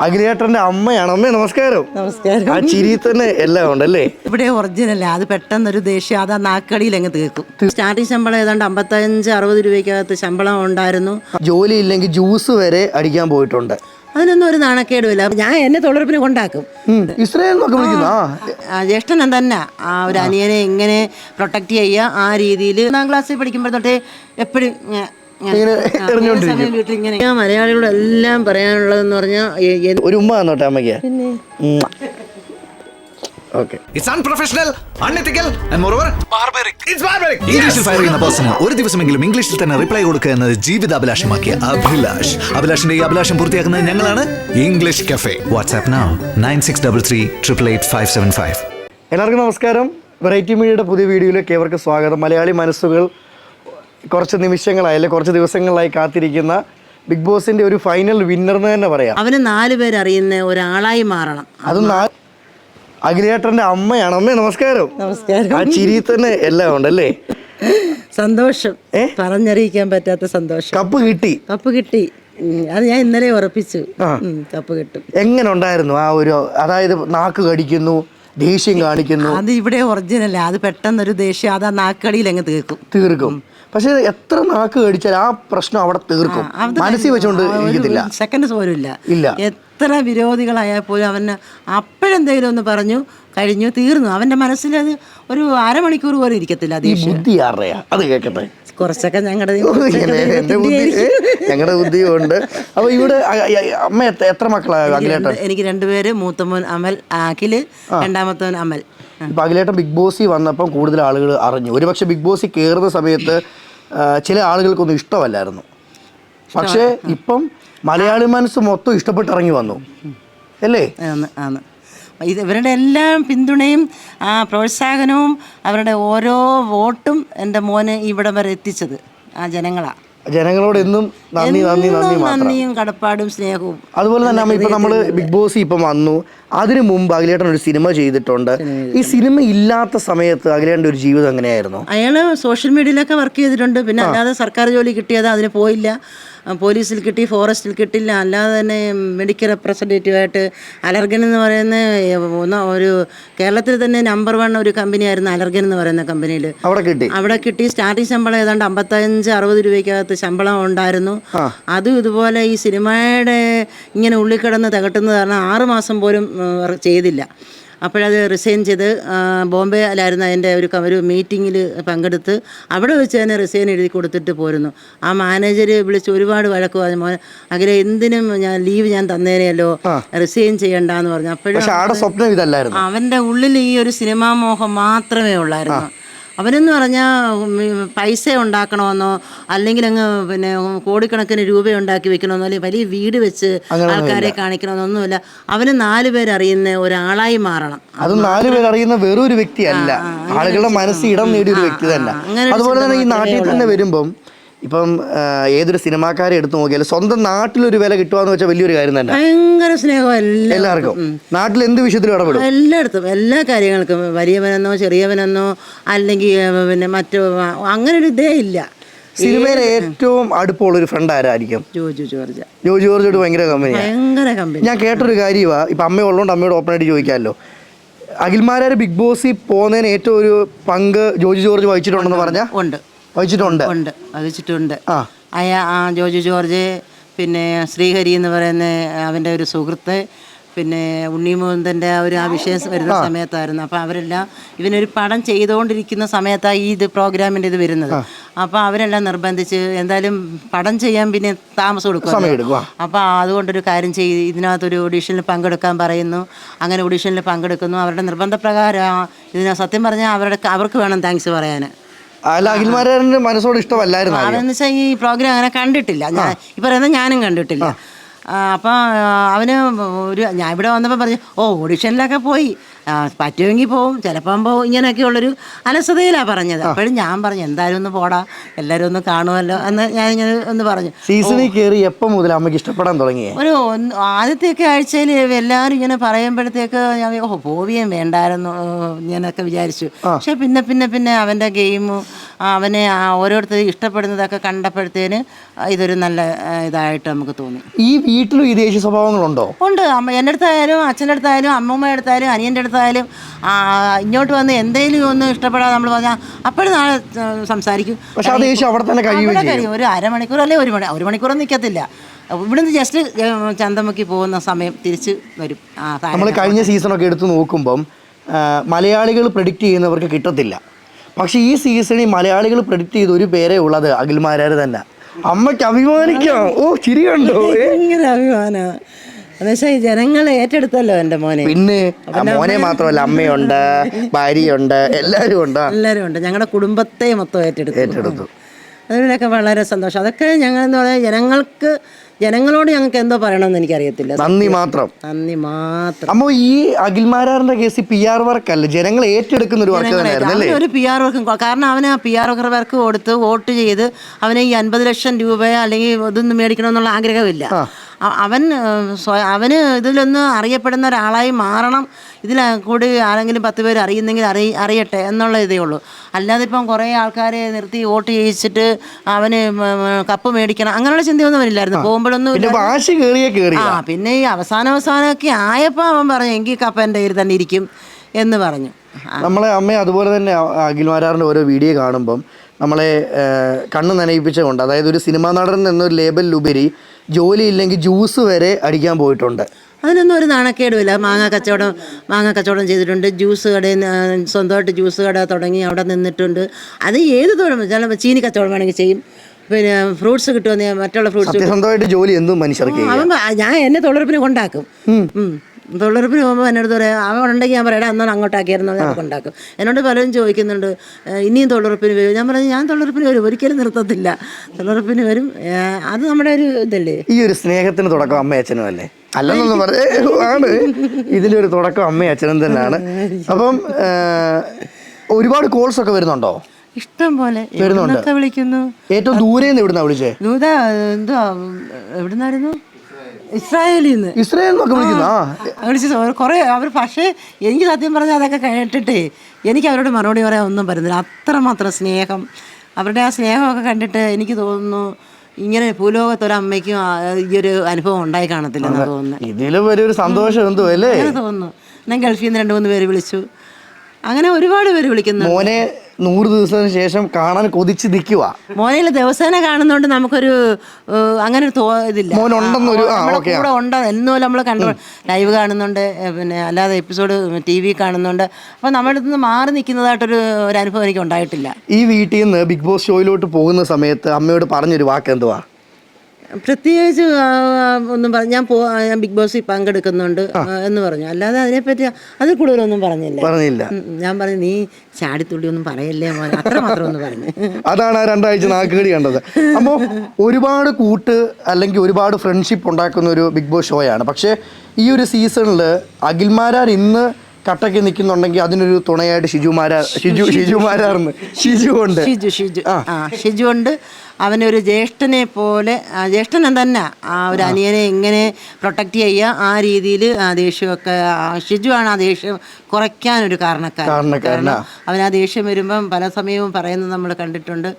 അഖിലേട്ടന്റെ അമ്മയാണ്. അമ്മ നമസ്കാരം. നമസ്കാരം. ആ ചിരി തന്നെ എല്ലാം ഉണ്ടല്ലേ? ഇവിടെ ഒറിജിനൽ അത് പെട്ടെന്ന് ഒരു ദേഷ്യം. അത് ആ നാക്കടിയിൽ അങ്ങ് തീർക്കും. സ്റ്റാർട്ടിങ് ശമ്പളം ഏതാണ്ട് അമ്പത്തഞ്ച് അറുപത് രൂപയ്ക്കകത്ത് ശമ്പളം ഉണ്ടായിരുന്നു. ജോലി ഇല്ലെങ്കിൽ ജ്യൂസ് വരെ അടിക്കാൻ പോയിട്ടുണ്ട്. അതിനൊന്നും ഒരു നാണക്കേടുമില്ല ഞാൻ എന്നെ തൊഴിലുറപ്പിന് കൊണ്ടാക്കും. ഇസ്രായേൽ ജ്യേഷ്ഠൻ തന്നെ. ആ ഒരു അനിയനെ എങ്ങനെ പ്രൊട്ടക്ട് ചെയ്യുക. ആ രീതിയിൽ ഒന്നാം ക്ലാസ്സിൽ പഠിക്കുമ്പോൾ തൊട്ടേ എപ്പോഴും ഇങ്ങനെ. ഞാൻ മലയാളികളോട് എല്ലാം പറയാനുള്ളതെന്ന് പറഞ്ഞാൽ ഒരു ഉമ്മ തന്നോട്ടെ അമ്മയ്ക്ക്. Okay. It's unprofessional, unethical, and moreover, barbaric. It's barbaric. ഇംഗ്ലീഷിൽ ഫയർ ചെയ്യുന്ന പേഴ്സണ് ഒരു ദിവസമെങ്കിലും ഇംഗ്ലീഷിൽ തന്നെ റിപ്ലൈ കൊടുക്കുക എന്നത് ജീവിതാഭിലാഷമാക്കിയ അഭിലാഷ്. അഭിലാഷിന്റെ ഈ അഭിലാഷം പൂർത്തിയാക്കുന്നത് ഞങ്ങളാണ്. English cafe WhatsApp now nine six double three triple eight five seven five എല്ലാവർക്കും നമസ്കാരം. വെറൈറ്റി മീഡിയയുടെ പുതിയ വീഡിയോയിലേക്ക് ഏവർക്ക് സ്വാഗതം. മലയാളി മനസ്സുകൾ കുറച്ച് നിമിഷങ്ങളായി അല്ലെ കുറച്ച് ദിവസങ്ങളായി കാത്തിരിക്കുന്ന ബിഗ് ബോസിന്റെ ഒരു ഫൈനൽ വിന്നർ എന്ന് തന്നെ പറയാം. അവന് നാല് പേരറിയുന്ന ഒരാളായി മാറണം. അത് അഖിലേട്ടന്റെ അമ്മയാണ്. അമ്മ നമസ്കാരം. നമസ്കാരം. ആ ചിരി തന്നെ എല്ലാം ഉണ്ടല്ലേ സന്തോഷം? പറഞ്ഞറിയിക്കാൻ പറ്റാത്ത സന്തോഷം. കപ്പ് കിട്ടി. കപ്പ് കിട്ടി. അത് ഞാൻ ഇന്നലെ ഉറപ്പിച്ചു. കപ്പ് കിട്ടും. എങ്ങനെ ഉണ്ടായിരുന്നു ആ ഒരു അതായത് നാക്ക് കടിക്കുന്നു ദേഷ്യം കാണിക്കുന്നു? അത് ഇവിടെ ഒറിജിനല്ല അത് പെട്ടെന്നൊരു ദേഷ്യം അത് ആ നാക്കടിയിൽ അങ്ങ് തീർക്കും. തീർക്കും. പക്ഷെ എത്ര നാക്ക് കടിച്ചാൽ ആ പ്രശ്നം അവിടെ തീർക്കും. മനസ്സിൽ വെച്ചോണ്ട് ഇരിക്കത്തില്ല. സെക്കൻഡ് പോലും ഇല്ല. ഇല്ല. എത്ര വിരോധികളായാൽ പോലും അവന് അപ്പോഴെന്തെങ്കിലും ഒന്ന് പറഞ്ഞു കഴിഞ്ഞു തീർന്നു. അവന്റെ മനസ്സിൽ അത് ഒരു അരമണിക്കൂർ പോലും ഇരിക്കത്തില്ല ബുദ്ധി അത് കേൾക്കട്ടെ കുറച്ചൊക്കെ ഞങ്ങളുടെ ഞങ്ങളുടെ ബുദ്ധിയുണ്ട് അപ്പൊ ഇവിടെ അമ്മ എത്ര- മക്കളാണ് എനിക്ക് രണ്ടുപേര് മൂത്തമോൻ അമൽ അഖിൽ രണ്ടാമത്തവൻ അമൽ. അഖിലേട്ടൻ ബിഗ് ബോസിൽ വന്നപ്പം കൂടുതൽ ആളുകൾ അറിഞ്ഞു. ഒരുപക്ഷെ ബിഗ് ബോസിൽ കയറുന്ന സമയത്ത് ചില ആളുകൾക്കൊന്നും ഇഷ്ടമല്ലായിരുന്നു. പക്ഷേ ഇപ്പം മലയാളി മനസ്സ് മൊത്തം ഇഷ്ടപ്പെട്ടിറങ്ങി വന്നു. അല്ലേ? ആണ് ഇത് ഇവരുടെ എല്ലാം പിന്തുണയും ആ പ്രോത്സാഹനവും അവരുടെ ഓരോ വോട്ടും എന്റെ മോന് ഇവിടം വരെ എത്തിച്ചത് ആ ജനങ്ങളാണ് ജനങ്ങളോട് എന്നും നന്ദി നന്ദി നന്ദി നന്ദിയും കടപ്പാടും സ്നേഹവും. അതുപോലെ തന്നെ ഇപ്പൊ നമ്മൾ ബിഗ് ബോസ് ഇപ്പം വന്നു. അതിനു മുമ്പ് അഖിലേട്ടൻ ഒരു സിനിമ ചെയ്തിട്ടുണ്ട്. ഈ സിനിമ ഇല്ലാത്ത സമയത്ത് അഖിലേട്ടന്റെ ഒരു ജീവിതം എങ്ങനെയായിരുന്നു? അയാൾ സോഷ്യൽ മീഡിയയിലൊക്കെ വർക്ക് ചെയ്തിട്ടുണ്ട്. പിന്നെ അല്ലാതെ സർക്കാർ ജോലി കിട്ടിയത് അതിന് പോയില്ല. പോലീസിൽ കിട്ടി ഫോറസ്റ്റിൽ കിട്ടില്ല. അല്ലാതെ തന്നെ മെഡിക്കൽ റെപ്രസെന്റേറ്റീവായിട്ട് അലർഗൻ എന്ന് പറയുന്ന ഒന്ന് ഒരു കേരളത്തിൽ തന്നെ നമ്പർ വൺ ഒരു കമ്പനിയായിരുന്നു അലർഗൻ എന്ന് പറയുന്ന കമ്പനിയിൽ അവിടെ കിട്ടി? അവിടെ കിട്ടി. സ്റ്റാർട്ടിങ് ശമ്പളം ഏതാണ്ട് അമ്പത്തഞ്ച് അറുപത് രൂപയ്ക്കകത്ത് ശമ്പളം ഉണ്ടായിരുന്നു. അതും ഇതുപോലെ ഈ സിനിമയുടെ ഇങ്ങനെ ഉള്ളിൽ കിടന്ന് തകട്ടുന്നത് കാരണം ആറുമാസം പോലും ചെയ്തില്ല. അപ്പോഴത് റിസൈൻ ചെയ്ത് ബോംബെ അല്ലായിരുന്നു അതിന്റെ ഒരു ഒരു മീറ്റിങ്ങിൽ പങ്കെടുത്ത് അവിടെ വെച്ച് തന്നെ റിസൈൻ എഴുതി കൊടുത്തിട്ട് പോരുന്നു. ആ മാനേജർ വിളിച്ച് ഒരുപാട് വഴക്ക് പറഞ്ഞു മോനെ അങ്ങനെ എന്തിനും ഞാൻ ലീവ് ഞാൻ തന്നേനെയല്ലോ റിസൈൻ ചെയ്യണ്ടെന്ന് പറഞ്ഞു. അപ്പോഴും പക്ഷെ സ്വപ്നം ഇതല്ലായിരുന്നു. അവന്റെ ഉള്ളിൽ ഈ ഒരു സിനിമാ മോഹം മാത്രമേ ഉള്ളായിരുന്നു. അവനെന്ന് പറഞ്ഞാൽ പൈസ ഉണ്ടാക്കണമെന്നോ അല്ലെങ്കിൽ അങ്ങ് പിന്നെ കോടിക്കണക്കിന് രൂപ ഉണ്ടാക്കി വെക്കണമെന്നോ അല്ലെങ്കിൽ വലിയ വീട് വെച്ച് ആൾക്കാരെ കാണിക്കണമെന്നൊന്നുമില്ല. അവന് നാല് പേരറിയുന്ന ഒരാളായി മാറണം. അത് നാല് പേരറിയുന്ന വെറും ഒരു വ്യക്തിയല്ല. ആളുകളുടെ മനസ്സിൽ ഇടം നേടിയ ഒരു വ്യക്തി തന്നെ. അതുപോലെ തന്നെ ഈ നാട്ടിൽ തന്നെ വരുമ്പം ഇപ്പം ഏതൊരു സിനിമാക്കാരെ എടുത്തു നോക്കിയാലും സ്വന്തം നാട്ടിലൊരു വില കിട്ടുവാന്ന് വെച്ചാൽ വലിയൊരു കാര്യം തന്നെ. ഭയങ്കര സ്നേഹം എല്ലാവർക്കും. നാട്ടിൽ എന്ത് വിഷയത്തിലും ഇടപെടും. എല്ലായിടത്തും എല്ലാ കാര്യങ്ങൾക്കും. വലിയവനെന്നോ ചെറിയവനെന്നോ അല്ലെങ്കിൽ പിന്നെ മറ്റു അങ്ങനെ ഒരു ഇതേ ഇല്ല. സിനിമയിലെ ഏറ്റവും അടുപ്പമുള്ള ഒരു ഫ്രണ്ട് ആരായിരിക്കും? ജോജു ജോർജ്. ജോജു ജോർജോട് ഭയങ്കര കമ്പനി ഭയങ്കര കമ്പനി ഞാൻ കേട്ടൊരു കാര്യമാ ഇപ്പം അമ്മ ഉള്ളതുകൊണ്ട് അമ്മയോട് ഓപ്പൺ ആയിട്ട് ചോദിക്കാമല്ലോ. അഖിൽമാരാർ ബിഗ് ബോസിൽ പോകുന്നതിന് ഏറ്റവും ഒരു പങ്ക് ജോജു ജോർജ് വഹിച്ചിട്ടുണ്ടെന്ന് പറഞ്ഞാൽ ഉണ്ട്. വഹിച്ചിട്ടുണ്ട്. ഉണ്ട്. വഹിച്ചിട്ടുണ്ട്. അയാ ആ ജോജു ജോർജ് പിന്നെ ശ്രീഹരി എന്ന് പറയുന്ന അവന്റെ ഒരു സുഹൃത്ത് പിന്നെ ഉണ്ണിമുകുന്ദന്റെ ആ ഒരു ആ വിഷയം വരുന്ന സമയത്തായിരുന്നു. അപ്പോൾ അവരെല്ലാം ഇവനൊരു പടം ചെയ്തുകൊണ്ടിരിക്കുന്ന സമയത്താണ് ഈ ഇത് പ്രോഗ്രാമിന്റെ ഇത് വരുന്നത്. അപ്പോൾ അവരെല്ലാം നിർബന്ധിച്ച് എന്തായാലും പടം ചെയ്യാൻ പിന്നെ താമസം കൊടുക്കും. അപ്പോൾ അതുകൊണ്ടൊരു കാര്യം ചെയ്ത് ഇതിനകത്തൊരു ഓഡീഷനിൽ പങ്കെടുക്കാൻ പറയുന്നു. അങ്ങനെ ഓഡീഷനിൽ പങ്കെടുക്കുന്നു. അവരുടെ നിർബന്ധപ്രകാരം ഇതിന് സത്യം പറഞ്ഞാൽ അവരുടെ അവർക്ക് വേണം താങ്ക്സ് പറയാൻ. അല്ല അഖിൽമാരാറിന്റെ മനസ്സോട് ഇഷ്ടമല്ലായിരുന്നു അതെന്ന് വെച്ചാൽ ഈ പ്രോഗ്രാം അങ്ങനെ കണ്ടിട്ടില്ല. ഞാൻ ഈ പറയുന്നത് ഞാനും കണ്ടിട്ടില്ല. അപ്പം അവന് ഒരു ഞാൻ ഇവിടെ വന്നപ്പോൾ പറഞ്ഞു ഓ ഓഡിഷനിലൊക്കെ പോയി. പറ്റുമെങ്കിൽ പോവും ചിലപ്പം പോവും. ഇങ്ങനെയൊക്കെ ഉള്ളൊരു അലസതയിലാണ് പറഞ്ഞത് അപ്പോഴും ഞാൻ പറഞ്ഞു എന്തായാലും ഒന്ന് പോടാ എല്ലാവരും ഒന്ന് കാണുമല്ലോ എന്ന് ഞാൻ ഇങ്ങനെ ഒന്ന് പറഞ്ഞു. സീസണിൽ കയറി എപ്പം മുതൽ അമ്മയ്ക്ക് ഇഷ്ടപ്പെടാൻ തുടങ്ങി ഒരു ആദ്യത്തെയൊക്കെ ആഴ്ചയിൽ എല്ലാവരും ഇങ്ങനെ പറയുമ്പോഴത്തേക്ക് ഞാൻ ഓ പോവിയും വേണ്ടായിരുന്നു ഞാനൊക്കെ വിചാരിച്ചു. പക്ഷെ പിന്നെ പിന്നെ പിന്നെ അവന്റെ ഗെയിമും അവനെ ഓരോരുത്തർ ഇഷ്ടപ്പെടുന്നതൊക്കെ കണ്ടപ്പോഴത്തേന് ഇതൊരു നല്ല ഇതായിട്ട് നമുക്ക് തോന്നി. ഈ വീട്ടിലും ഈ ദേശീയ സ്വഭാവങ്ങളുണ്ടോ? ഉണ്ട്. അമ്മ എന്റെ അടുത്തായാലും അച്ഛന്റെ അടുത്തായാലും അമ്മമ്മയുടെ അടുത്തായാലും അനിയന്റെ അടുത്തായാലും ഇങ്ങോട്ട് വന്ന് എന്തെങ്കിലും ഒന്ന് ഇഷ്ടപ്പെടാതെ നമ്മൾ പറഞ്ഞാൽ അപ്പോഴും നാളെ സംസാരിക്കും. പക്ഷേ ആ ദേഷ്യം അവിടെ തന്നെ കഴിയും. ഒരു അരമണിക്കൂർ അല്ലെ ഒരു മണി ഒരു മണിക്കൂറും നിൽക്കത്തില്ല ഇവിടുന്ന് ജസ്റ്റ് ചന്തമുക്കി പോകുന്ന സമയം തിരിച്ച് വരും. നമ്മൾ കഴിഞ്ഞ സീസണൊക്കെ എടുത്ത് നോക്കുമ്പം മലയാളികൾ പ്രഡിക്റ്റ് ചെയ്യുന്നവർക്ക് കിട്ടത്തില്ല. പക്ഷെ ഈ സീസണിൽ മലയാളികൾ പ്രഡിക്റ്റ് ചെയ്ത ഒരു പേരേ ഉള്ളത് അഖിൽമാരാർ തന്നെ. അമ്മയ്ക്ക് അഭിമാനിക്കാം. ഓ ചിരി കണ്ടോ? ഭയങ്കര അഭിമാനമാണ് എന്നുവെച്ചാൽ ജനങ്ങൾ ഏറ്റെടുത്തല്ലോ എന്റെ മോനെ. പിന്നെ മോനെ മാത്രമല്ല അമ്മയുണ്ട് ഭാര്യയുണ്ട് എല്ലാവരും ഉണ്ട് എല്ലാരും എല്ലാവരും ഉണ്ട് ഞങ്ങളുടെ കുടുംബത്തെ മൊത്തം ഏറ്റെടുത്തു. ഏറ്റെടുത്തു. അതിലൊക്കെ വളരെ സന്തോഷം. അതൊക്കെ ഞങ്ങൾ എന്ന് പറഞ്ഞാൽ ജനങ്ങൾക്ക് ജനങ്ങളോട് ഞങ്ങൾക്ക് എന്തോ പറയണമെന്ന് എനിക്കറിയത്തില്ല. നന്ദി മാത്രം. നന്ദി മാത്രം. അമ്മ ഈ അഖിൽമാരാറിന്റെ കേസ് പി ആർ വർക്ക് അല്ല? ജനങ്ങൾ ഏറ്റെടുക്കുന്ന ഒരു വർക്ക് ഒരു പി ആർ വർക്കും കാരണം അവന് ആ പി ആർ വർക്ക് കൊടുത്ത് വോട്ട് ചെയ്ത് അവന് ഈ അൻപത് ലക്ഷം രൂപ അല്ലെങ്കിൽ ഇതൊന്നും മേടിക്കണമെന്നുള്ള ആഗ്രഹമില്ല അവൻ അവന് ഇതിലൊന്ന് അറിയപ്പെടുന്ന ഒരാളായി മാറണം. ഇതിൽ കൂടി ആരെങ്കിലും പത്ത് പേര് അറിയുന്നെങ്കിൽ അറി അറിയട്ടെ എന്നുള്ള ഇതേ ഉള്ളൂ. അല്ലാതെ ഇപ്പം കുറേ ആൾക്കാരെ നിർത്തി വോട്ട് ചെയ്യിച്ചിട്ട് അവന് കപ്പ് മേടിക്കണം അങ്ങനെയുള്ള ചിന്തയൊന്നും അവനില്ലായിരുന്നു. പോകുമ്പോഴൊന്നും പിന്നെ വാശി കേറിയേ കേറി ആ പിന്നെ ഈ അവസാന അവസാനമൊക്കെ ആയപ്പോൾ അവൻ പറഞ്ഞു എങ്കിൽ കപ്പ എന്റെ കയ്യിൽ തന്നെ ഇരിക്കും എന്ന് പറഞ്ഞു. നമ്മളെ അമ്മ അതുപോലെ തന്നെ അഖിൽമാരാറിന്റെ ഓരോ വീഡിയോ കാണുമ്പം നമ്മളെ കണ്ണ് നനയിപ്പിച്ചുകൊണ്ട് അതായത് ഒരു സിനിമാ നടൻ എന്നൊരു ലേബലിലുപരി ജോലി ഇല്ലെങ്കിൽ ജ്യൂസ് വരെ അടിക്കാൻ പോയിട്ടുണ്ട്. അതിനൊന്നും ഒരു നാണക്കേടുമില്ല മാങ്ങ കച്ചവടം മാങ്ങ കച്ചവടം ചെയ്തിട്ടുണ്ട്. ജ്യൂസ് കടയിൽ സ്വന്തമായിട്ട് ജ്യൂസ് കട തുടങ്ങി അവിടെ നിന്നിട്ടുണ്ട്. അത് ഏത് തൊഴിലും ചില ചീനി കച്ചവടം വേണമെങ്കിൽ ചെയ്യും. പിന്നെ ഫ്രൂട്ട്സ് കിട്ടുമെന്ന് മറ്റുള്ള ഫ്രൂട്ട്സ് സ്വന്തമായിട്ട് ജോലി എന്തും മനുഷ്യർക്ക് അവൻ ഞാൻ എന്നെ തൊഴിലുറപ്പിന് കൊണ്ടാക്കും. തൊഴിലുറപ്പിന് പോകുമ്പോൾ എന്നോട് പറയാം അവൻ ഉണ്ടെങ്കിൽ ഞാൻ പറയാം എന്നാൽ അങ്ങോട്ടാക്കിയായിരുന്നു ഞാൻ കൊണ്ടാക്കും എന്നോട് പലരും ചോദിക്കുന്നുണ്ട് "ഏഹ്, ഇനിയും തൊഴിലുറപ്പിന് വരും? ഞാൻ പറഞ്ഞു ഞാൻ തൊഴിലുറപ്പിന് വരും ഒരിക്കലും നിർത്തത്തില്ല. തൊഴിലുറപ്പിന് വരും അത് നമ്മുടെ ഒരു ഇതല്ലേ? ഈ ഒരു സ്നേഹത്തിന് തുടക്കം അമ്മ അച്ഛനും അല്ലേ? അല്ലെന്നൊന്നും പറയാണ് ആണ്. ഇതിന്റെ ഒരു തുടക്കം അമ്മയും അച്ഛനും തന്നെയാണ്. അപ്പം ഒരുപാട് കോൾസ് ഒക്കെ വരുന്നുണ്ടോ? ഇഷ്ടം പോലെ. വരുന്നുണ്ട്. വിളിക്കുന്നു? ഏറ്റവും ദൂരെ നിന്ന് വിളിച്ചേ? നൂത എന്തുവാ എവിടുന്നായിരുന്നു? ഇസ്രായേലിൽ നിന്ന് ഇസ്രായേൽ വിളിക്കുന്നു. കുറേ അവർ പക്ഷേ എനിക്ക് സത്യം പറഞ്ഞാൽ അതൊക്കെ കേട്ടിട്ടേ എനിക്ക് അവരോട് മറുപടി പറയാൻ ഒന്നും പറ്റുന്നില്ല അത്രമാത്രം സ്നേഹം. അവരുടെ ആ സ്നേഹമൊക്കെ കണ്ടിട്ട് എനിക്ക് തോന്നുന്നു ഇങ്ങനെ ഭൂലോകത്തൊരമ്മയ്ക്കും ആ ഈ ഒരു അനുഭവം ഉണ്ടായി കാണത്തില്ല തോന്നുന്നു. ഇതിലും വലിയൊരു സന്തോഷം എന്തോ അല്ലേ? തോന്നുന്നു. ഞാൻ ഗൾഫിൽ നിന്ന് രണ്ട് മൂന്ന് പേര് വിളിച്ചു. അങ്ങനെ ഒരുപാട് പേര് വിളിക്കുന്നു മോനെ നൂറ് ദിവസത്തിന് ശേഷം കാണാൻ കൊതിച്ച് നിൽക്കുക മോനിൽ ദിവസേന കാണുന്നോണ്ട് നമുക്കൊരു ഏഹ്, അങ്ങനെ ഒരു തോ ഇതില്ല. മോനുണ്ടെന്നൊരു- ആ, നമ്മുടെ. കൂടെ ഉണ്ട്. എന്നും നമ്മൾ കണ്ടു. ലൈവ് കാണുന്നുണ്ട്. ഏഹ്, പിന്നെ അല്ലാതെ എപ്പിസോഡ് ടി വി കാണുന്നുണ്ട്. അപ്പൊ നമ്മുടെ അടുത്ത് നിന്ന് മാറി നിൽക്കുന്നതായിട്ടൊരു ഒരു അനുഭവം എനിക്ക് ഉണ്ടായിട്ടില്ല. ഈ വീട്ടിൽ നിന്ന് ബിഗ് ബോസ് ഷോയിലോട്ട് പോകുന്ന സമയത്ത് അമ്മയോട് പറഞ്ഞൊരു വാക്ക് എന്തുവാ പ്രത്യേകിച്ച് ഒന്നും പറഞ്ഞു ഞാൻ പോ ഞാൻ ബിഗ് ബോസിൽ പങ്കെടുക്കുന്നുണ്ട് എന്ന് പറഞ്ഞു. അല്ലാതെ അതിനെപ്പറ്റി അതിൽ കൂടുതലൊന്നും പറഞ്ഞില്ല. പറഞ്ഞില്ല. ഞാൻ പറഞ്ഞു നീ ചാടിത്തുള്ളി ഒന്നും പറയല്ലേ മോനെ? അത്ര മാത്രം ഒന്ന് പറഞ്ഞു. അതാണ് ആ രണ്ടാഴ്ച നാക്കുകടി കണ്ടത്. അപ്പോൾ ഒരുപാട് കൂട്ട് അല്ലെങ്കിൽ ഒരുപാട് ഫ്രണ്ട്ഷിപ്പ് ഉണ്ടാക്കുന്ന ഒരു ബിഗ് ബോസ് ഷോയാണ് പക്ഷേ ഈ ഒരു സീസണിൽ അഖിൽമാരാർ ഇന്ന് കട്ടയ്ക്ക് നിൽക്കുന്നുണ്ടെങ്കിൽ അതിനൊരു തുണയായിട്ട് ഷിജുമാരാ ഷിജു ഷിജുമാരാർന്ന്. ഷിജു ഉണ്ട് ഷിജു ഷിജു. ആ ഷിജു ഉണ്ട് അവനൊരു ജ്യേഷ്ഠനെ പോലെ ജ്യേഷ്ഠനെ തന്നെ. ആ ഒരു അനിയനെ എങ്ങനെ പ്രൊട്ടക്റ്റ് ചെയ്യുക. ആ രീതിയിൽ ആ ദേഷ്യമൊക്കെ ഷിജു ഷിജുവാണ് ആ ദേഷ്യം കുറയ്ക്കാനൊരു കാരണക്കാരൻ. കാരണം അവൻ ആ ദേഷ്യം വരുമ്പം പല സമയവും പറയുന്നത് നമ്മൾ കണ്ടിട്ടുണ്ട്.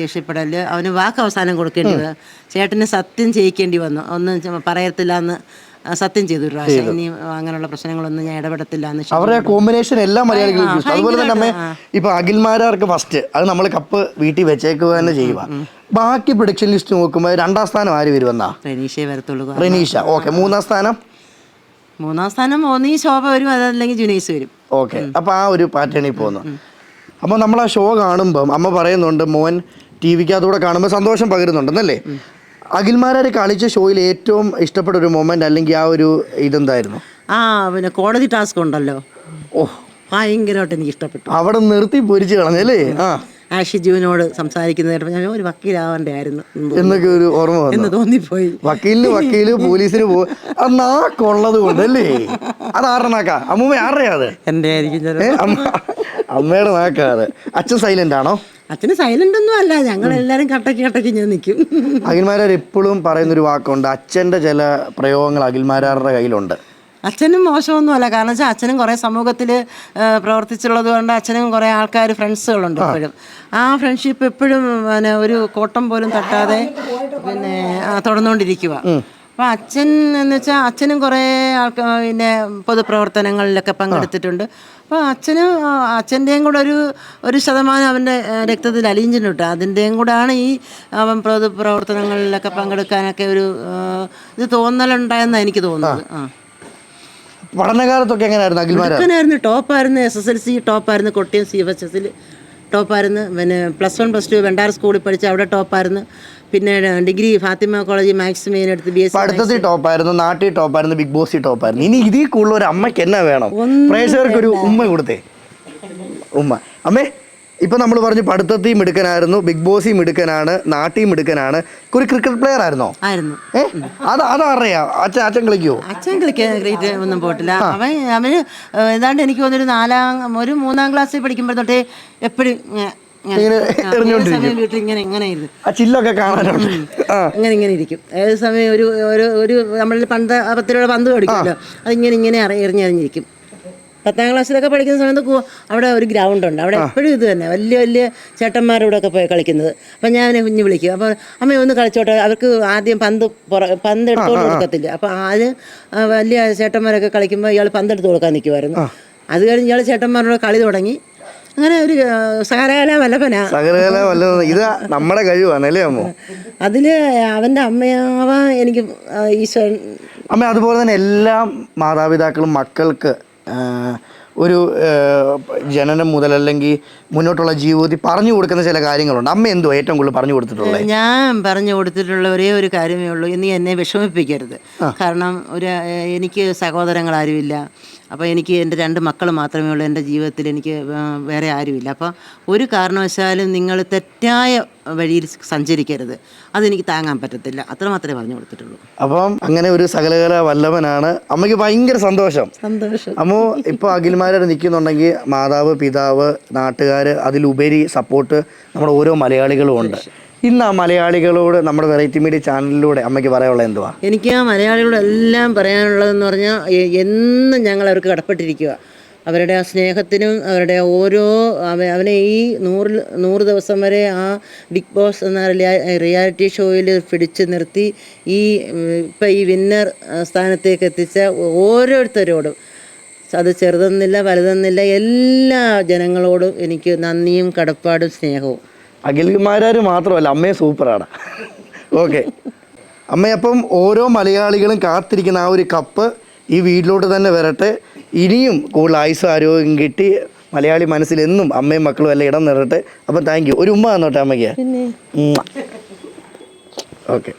ദേഷ്യപ്പെടൽ. അവന് വാക്ക് അവസാനം കൊടുക്കേണ്ടത് ചേട്ടന് സത്യം ചെയ്യിക്കേണ്ടി വന്നു. ഒന്നും പറയത്തില്ല എന്ന് സത്യം ചെയ്തു ഒരു പ്രാവശ്യം. ഇനി അങ്ങനെയുള്ള പ്രശ്നങ്ങളൊന്നും ഞാൻ ഇടപെടത്തില്ല എന്ന് അവരുടെ കോമ്പിനേഷൻ എല്ലാം ഇഷ്ടം. അതുപോലെ തന്നെ അമ്മേ ഇപ്പൊ അഖിൽമാരാർക്ക് ഫസ്റ്റ് അത് നമ്മൾ കപ്പ് വീട്ടിൽ വെച്ചേക്കുക തന്നെ ചെയ്യുക. ബാക്കി പ്രൊഡക്ഷൻ ലിസ്റ്റ് നോക്കുമ്പോൾ രണ്ടാം സ്ഥാനം ആര് വരുമെന്നാ റനീഷേ വരത്തുള്ളൂ. റെനീഷ. ഓക്കെ മൂന്നാം സ്ഥാനം? മൂന്നാം സ്ഥാനം ഒന്നീ ശോഭ വരും അതല്ലെങ്കിൽ ജുനൈസ് വരും. ഓക്കെ അപ്പൊ ആ ഒരു പാറ്റേണിൽ പോകുന്നു. അപ്പൊ നമ്മൾ ആ ഷോ കാണുമ്പം അമ്മ പറയുന്നുണ്ട് മോൻ ടി വിക്കകത്തൂടെ കാണുമ്പോൾ സന്തോഷം പകരുന്നുണ്ടെന്നല്ലേ? അഖിൽമാരാര് കളിച്ച ഷോയിൽ ഏറ്റവും ഇഷ്ടപ്പെട്ട ഒരു മൊമെന്റ് അല്ലെങ്കിൽ ആ ഒരു ഇതെന്തായിരുന്നു? ആ പിന്നെ കോടതി ടാസ്ക് ഉണ്ടല്ലോ. ഓ. ഭയങ്കരമായിട്ട് എനിക്ക് ഇഷ്ടപ്പെട്ടു. അവിടെ നിർത്തി പൊരിച്ചു കളഞ്ഞല്ലേ ആ. ആഷിജുവിനോട് സംസാരിക്കുന്നത് കേട്ടപ്പോൾ ഞാൻ ഒരു വക്കീലാവേണ്ട ആയിരുന്നു എന്നൊക്കെ ഒരു ഓർമ്മ എന്ന് തോന്നിപ്പോയി. വക്കീലിന് വക്കീൽ പോലീസിന് പോ ആ നാക്കുള്ളത് കൊണ്ടല്ലേ അത് ആരുടെ നാക്കാ അമ്മൂമ്മ ആരുടെയാ അത്? എന്റെ ആയിരിക്കും അമ്മയുടെ നാക്കാറ് അച്ഛൻ സൈലന്റ് ആണോ? അച്ഛന് സൈലന്റ് ഒന്നും അല്ല. ഞങ്ങൾ എല്ലാരും കട്ടക്ക് കട്ടക്ക് ഞാൻ നിൽക്കും അഖിൽമാരാർ എപ്പോഴും പറയുന്ന ഒരു വാക്കുണ്ട് അച്ഛന്റെ ചില പ്രയോഗങ്ങൾ അഖിൽമാരാരുടെ കയ്യിലുണ്ട്. അച്ഛനും മോശമൊന്നുമല്ല കാരണം വെച്ചാൽ അച്ഛനും കുറേ സമൂഹത്തിൽ പ്രവർത്തിച്ചുള്ളത് കൊണ്ട് അച്ഛനും കുറേ ആൾക്കാർ ഫ്രണ്ട്സുകളുണ്ട് എപ്പോഴും ആ ഫ്രണ്ട്ഷിപ്പ് എപ്പോഴും പിന്നെ ഒരു കോട്ടം പോലും തട്ടാതെ പിന്നെ തുടർന്നുകൊണ്ടിരിക്കുക അപ്പം അച്ഛൻ എന്ന് വെച്ചാൽ അച്ഛനും കുറേ ആൾക്കാർ പിന്നെ പൊതുപ്രവർത്തനങ്ങളിലൊക്കെ പങ്കെടുത്തിട്ടുണ്ട്. അപ്പോൾ അച്ഛന് അച്ഛന്റെയും കൂടെ ഒരു ഒരു ശതമാനം അവന്റെ രക്തത്തിൽ അലിഞ്ഞിട്ടുണ്ട്. അതിന്റെയും കൂടെയാണ് ഈ അവൻ പൊതുപ്രവർത്തനങ്ങളിലൊക്കെ പങ്കെടുക്കാനൊക്കെ ഒരു ഇത് തോന്നലുണ്ടായെന്നാണ് എനിക്ക് തോന്നുന്നത്. ആ. പഠനകാലത്തൊക്കെ എങ്ങനെയായിരുന്നു അഖിൽമാരായിരുന്നു ടോപ്പായിരുന്നു എസ് എസ് എൽ സി ടോപ്പായിരുന്നു കൊട്ടിയം സി എഫ് എസ് എസിൽ ടോപ്പായിരുന്നു പിന്നെ plus one plus two Vendar സ്കൂളിൽ പഠിച്ച് അവിടെ ടോപ്പായിരുന്നു. പിന്നെ degree Fathima college maths main എടുത്ത് ബി എസ് പഠിത്തത്തിൽ ടോപ്പായിരുന്നു നാട്ടിൽ ടോപ്പായിരുന്നു ബിഗ് ബോസിൽ ടോപ്പായിരുന്നു. ഇനി ഇതിൽ കൂടുതൽ ഒരു അമ്മയ്ക്ക് എന്നാ വേണം? പ്രേക്ഷകർക്ക് ഒരു ഉമ്മ കൊടുത്തേ. ഉമ്മ. അമ്മേ ഇപ്പൊ നമ്മൾ പറഞ്ഞു പഠിത്തത്തിൽ മിടുക്കനായിരുന്നു ബിഗ് ബോസിൽ മിടുക്കനാണ് നാട്ടിൽ മിടുക്കനാണ്. ഒരു ക്രിക്കറ്റ് പ്ലെയർ ആയിരുന്നോ? ആയിരുന്നു. ഏ അത് അതറിയാ അച്ഛൻ അച്ഛൻ അച്ഛൻ കളിക്കാൻ ഗ്രേറ്റ് ഒന്നും പോയിട്ടില്ല. അവൻ അവന് ഏതാണ്ട് എനിക്ക് തോന്നുന്നൊരു നാലാം ഒരു മൂന്നാം ക്ലാസ്സിൽ പഠിക്കുമ്പോൾ തൊട്ടേ എപ്പോഴും ഇങ്ങനെ എറിഞ്ഞോണ്ടിരിക്കും. വീട്ടിൽ ഇങ്ങനെ ഇങ്ങനെ ഇരുന്നു ആ ചില്ലൊക്കെ കാണാനുണ്ട്. ആ. അങ്ങനെ ഇങ്ങനെ ഇരിക്കും. ഏത് സമയം ഒരു ഒരു ഒരു നമ്മൾ പന്ത് പത്ത് രൂപയുടെ പന്ത് മേടിക്കുമല്ലോ അതിങ്ങനെ ഇങ്ങനെ എറി- എറിഞ്ഞെറിഞ്ഞിരിക്കും പത്താം ക്ലാസ്സിലൊക്കെ പഠിക്കുന്ന സമയത്ത് കു- അവിടെ ഒരു ഗ്രൗണ്ട് ഉണ്ട്. അവിടെ എപ്പോഴും ഇത് തന്നെ. വലിയ വലിയ ചേട്ടന്മാരുടെ ഒക്കെ പോയി കളിക്കുന്നത്. അപ്പം ഞാൻ അവനെ കുഞ്ഞ് വിളിക്കും. അപ്പോൾ അമ്മ ഒന്ന് കളിച്ചോട്ടെ. അവർക്ക് ആദ്യം പന്ത് പുറ പന്ത് എടുത്തോണ്ട് കൊടുക്കത്തില്ല. അപ്പോൾ ആദ്യം ആ വലിയ ചേട്ടന്മാരൊക്കെ കളിക്കുമ്പോൾ ഇയാൾ പന്ത് എടുത്ത് കൊടുക്കാൻ നിൽക്കുമായിരുന്നു അത് കഴിഞ്ഞ് ഇയാൾ ചേട്ടന്മാരോട് കളി തുടങ്ങി. അങ്ങനെ ഒരു സകലകല വല്ലഭനാ. സകലകല വല്ലതും ഇത് നമ്മുടെ കഴിവാണ് അല്ലേ അമ്മോ? അതിൽ അവന്റെ അമ്മയാവ എനിക്ക് ഈശ്വരൻ. അമ്മ അതുപോലെ തന്നെ എല്ലാ മാതാപിതാക്കളും മക്കൾക്ക് ഒരു ജനനം മുതൽ അല്ലെങ്കിൽ മുന്നോട്ടുള്ള ജീവിതത്തിൽ പറഞ്ഞു കൊടുക്കുന്ന ചില കാര്യങ്ങളുണ്ട്. അമ്മ എന്തോ ഏറ്റവും കൂടുതൽ പറഞ്ഞു കൊടുത്തിട്ടുള്ളത്? ഞാൻ പറഞ്ഞു കൊടുത്തിട്ടുള്ള ഒരേ ഒരു കാര്യമേ ഉള്ളൂ. ഇനി എന്നെ വിഷമിപ്പിക്കരുത്. കാരണം ഒരു എനിക്ക് സഹോദരങ്ങൾ ആരുമില്ല. അപ്പോൾ എനിക്ക് എന്റെ രണ്ട് മക്കൾ മാത്രമേ ഉള്ളൂ. എന്റെ ജീവിതത്തിൽ എനിക്ക് വേറെ ആരുമില്ല. അപ്പോൾ ഒരു കാരണവശാലും നിങ്ങൾ തെറ്റായ വഴിയിൽ സഞ്ചരിക്കരുത്. അതെനിക്ക് താങ്ങാൻ പറ്റത്തില്ല. അത്ര മാത്രമേ പറഞ്ഞു കൊടുത്തിട്ടുള്ളൂ. അപ്പം അങ്ങനെ ഒരു സകലകല വല്ലവനാണ് അമ്മയ്ക്ക് ഭയങ്കര സന്തോഷം. സന്തോഷം. അമ്മ ഇപ്പോൾ അഖിൽമാരോട് നിൽക്കുന്നുണ്ടെങ്കിൽ മാതാവ് പിതാവ് നാട്ടുകാർ അതിലുപരി സപ്പോർട്ട് നമ്മുടെ ഓരോ മലയാളികളും ഉണ്ട്. ഇന്ന് ആ മലയാളികളോട് നമ്മുടെ വെറൈറ്റി മീഡിയ ചാനലിലൂടെ അമ്മയ്ക്ക് പറയാനുള്ളത് എന്തുവാ? എനിക്ക് ആ മലയാളികളോട് എല്ലാം പറയാനുള്ളതെന്ന് പറഞ്ഞാൽ എന്നും ഞങ്ങൾ അവർക്ക് കടപ്പെട്ടിരിക്കുക അവരുടെ ആ സ്നേഹത്തിനും അവരുടെ ഓരോ അവ- അവനെ ഈ നൂറിൽ നൂറ് ദിവസം വരെ ആ ബിഗ് ബോസ് എന്ന റിയാലിറ്റി ഷോയിൽ പിടിച്ചു നിർത്തി ഈ ഇപ്പം ഈ വിന്നർ സ്ഥാനത്തേക്ക് എത്തിച്ച ഓരോരുത്തരോടും അത് ചെറുതെന്നില്ല വലുതെന്നില്ല എല്ലാ ജനങ്ങളോടും എനിക്ക് നന്ദിയും കടപ്പാടും സ്നേഹവും. അഖിൽമാരാർ മാത്രമല്ല അമ്മയെ സൂപ്പറാണ്. ഓക്കെ. അമ്മയപ്പം ഓരോ മലയാളികളും കാത്തിരിക്കുന്ന ആ ഒരു കപ്പ് ഈ വീട്ടിലോട്ട് തന്നെ വരട്ടെ. ഇനിയും കൂടുതൽ ആയുസ് ആരോഗ്യം കിട്ടി മലയാളി മനസ്സിൽ എന്നും അമ്മയും മക്കളും എല്ലാം ഇടം നിറട്ടെ. അപ്പം താങ്ക് യു ഒരു ഉമ്മ തന്നോട്ടെ അമ്മയ്ക്ക്. ഓക്കെ.